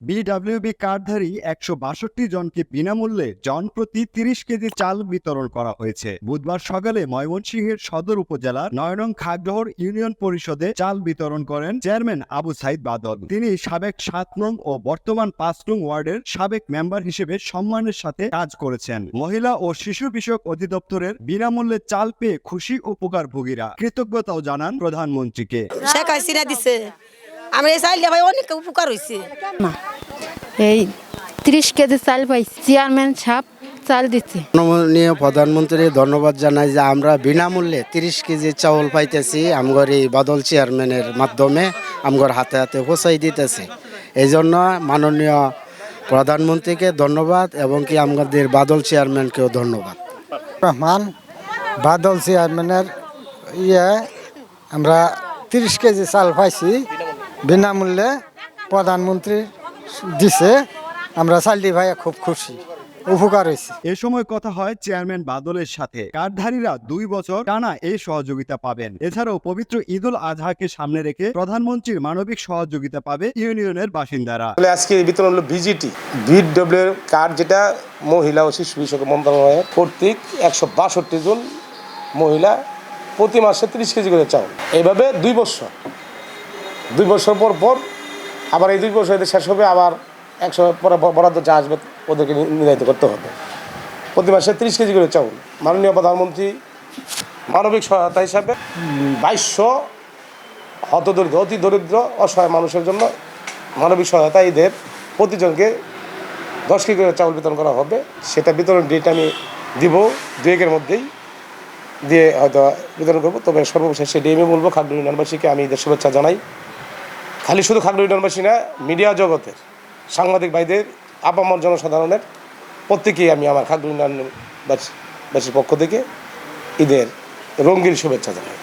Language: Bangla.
বিডব্লিউবি কার্ডধারী একশো বাষট্টি জনকে বিনামূল্যে জন প্রতি তিরিশ কেজি চাল বিতরণ করা হয়েছে। বুধবার সকালে ময়মনসিংহের সদর উপজেলার নয়নং খাগড়হর ইউনিয়ন পরিষদে চাল বিতরণ করেন চেয়ারম্যান আবু সাইদ বাদল। তিনি সাবেক সাত নং ও বর্তমান পাঁচ নং ওয়ার্ডের সাবেক মেম্বার হিসেবে সম্মানের সাথে কাজ করেছেন। মহিলা ও শিশু বিষয়ক অধিদপ্তরের বিনামূল্যে চাল পেয়ে খুশি উপকারভোগীরা। কৃতজ্ঞতাও জানান প্রধানমন্ত্রীকে। আমি এই চাইলে ভাই অনেক উপকার হয়েছে এই ত্রিশ কেজি চাল পাইছি চেয়ারম্যান সাহেব চাল দিচ্ছে মাননীয় প্রধানমন্ত্রী ধন্যবাদ জানাই যে আমরা বিনামূল্যে তিরিশ কেজি চাউল পাইতেছি আমগর এই বাদল চেয়ারম্যানের মাধ্যমে আমগর হাতে হাতে পৌঁছাই দিতেছে। এই জন্য মাননীয় প্রধানমন্ত্রীকে ধন্যবাদ এবং কি আমাদের বাদল চেয়ারম্যানকেও ধন্যবাদ। রহমান বাদল চেয়ারম্যানের ইয়ে আমরা তিরিশ কেজি চাল পাইছি। বিনামূল্যে প্রধানমন্ত্রী দিছে। আমরা চালটি ভাই খুব খুশি উপকার হয়েছে। এ সময় কথা হয় চেয়ারম্যান বাদলের সাথে। কার্ডধারীরা দুই বছর টানা এই সহযোগিতা পাবেন। এছাড়াও পবিত্র ঈদুল আজহাকে সামনে রেখে প্রধানমন্ত্রীর মানবিক সহযোগিতা পাবে ইউনিয়নের বাসিন্দারা। তাহলে আজকে বিতরণ হলো ভিজিটি। ভিডব্লিউ কার্ড যেটা মহিলা ও শিশু বিষয়ক মন্ত্রণালয়ের কর্তৃক একশো বাষট্টি জন মহিলা প্রতি মাসে তিরিশ কেজি করে চাউল। এইভাবে দুই বছর দুই বছর পর পর, আবার এই দুই বছর এদের শেষ হবে, আবার একশো পরে বরাদ্দ যা আসবে ওদেরকে নির্ধারিত করতে হবে। প্রতি মাসে তিরিশ কেজি করে চাউল। মাননীয় প্রধানমন্ত্রী মানবিক সহায়তা হিসাবে বাইশশো হতদরিদ্র, অতি দরিদ্র, অসহায় মানুষের জন্য মানবিক সহায়তা ঈদের প্রতিজনকে দশ কেজি করে চাউল বিতরণ করা হবে। সেটা বিতরণ ডেট আমি দিব দু একের মধ্যেই। দিয়ে হয়তো বিতরণ করব। তবে সর্বশেষ আমি বলব খাগড়া ইউনিয়নবাসীকে আমি এদের শুভেচ্ছা জানাই। খালি শুধু খাগড়ি ইউনিয়নবাসী না, মিডিয়া জগতের সাংবাদিক ভাইদের, আপামর জনসাধারণের প্রত্যেকেই আমি আমার খাগড়ি ইউনিয়নবাসী বাসীর পক্ষ থেকে ঈদের রঙ্গিন শুভেচ্ছা জানাই।